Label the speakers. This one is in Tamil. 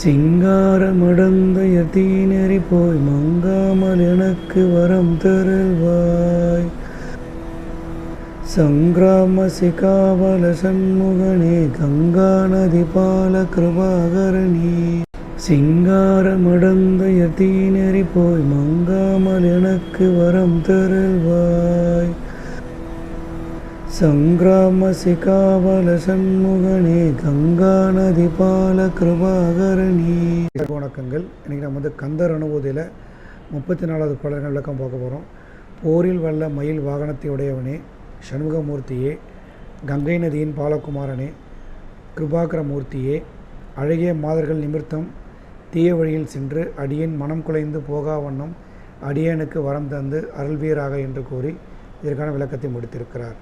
Speaker 1: சிங்காரமடந்த யதீனறி போய் மங்காமல் எனக்கு வரம் தருள்வாய் சங்கிராம சிகாவல சண்முகனே கங்கா நதி பால கிருபாகரணி சிங்காரமடந்த யதீனறி போய் மங்காமல் எனக்கு வரம் தருள்வாய் சங்கிராம சிகாவல கங்கா நதி பால கிருபாகரணி வணக்கங்கள். இன்றைக்கி நம்ம வந்து கந்தர் அனுபூதியில் முப்பத்தி நாலாவது பாடல்கள் விளக்கம் பார்க்க போகிறோம் போரில் வல்ல மயில் வாகனத்தை உடையவனே சண்முகமூர்த்தியே கங்கை நதியின் பாலகுமாரனே கிருபாகர மூர்த்தியே அழகிய மாதர்கள் நிமித்தம் தீய வழியில் சென்று அடியின் மனம் குலைந்து போகா வண்ணம் அடியேனுக்கு வரம் தந்து அருள்வீராக என்று கூறி இதற்கான விளக்கத்தை முடித்திருக்கிறார்.